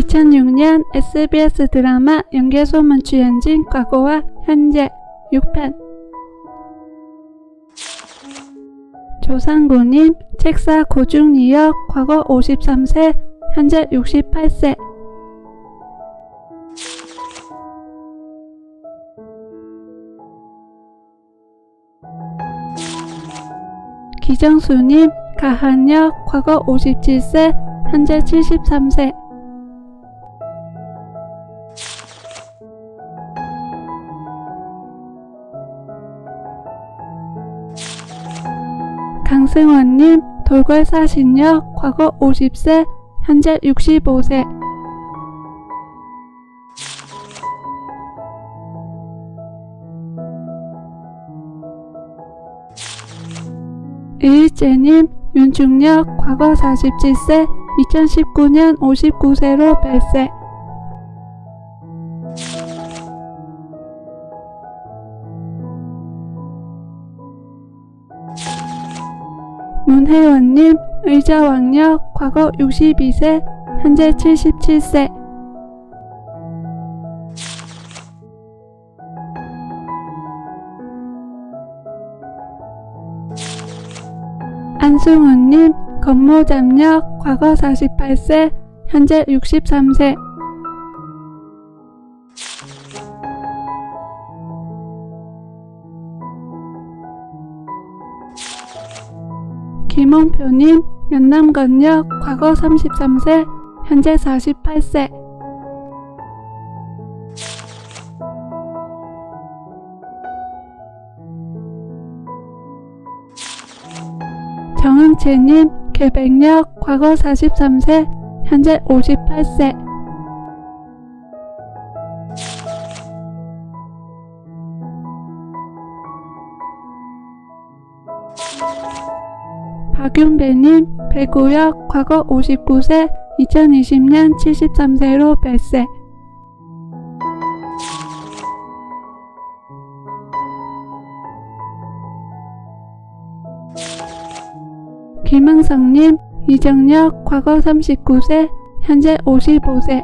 2006년 SBS 드라마 연개소문 출연진 과거와 현재 6편. 조상구님 책사 고중리역 과거 53세 현재 68세. 기정수님 가한역 과거 57세 현재 73세 강승원님 돌궐 사신역 과거 50세 현재 65세. 이일재님 윤중역 과거 47세 2019년 59세로 별세 문혜원님 의자왕역 과거 62세 현재 77세. 안승훈님 건모잡역 과거 48세 현재 63세 김홍표님 연남건역 과거 33세 현재 48세. 정은채님 개백역 과거 43세 현재 58세 박윤배님 배구역 과거 59세 2020년 73세로 별세. 김흥성님 이정역 과거 39세 현재 55세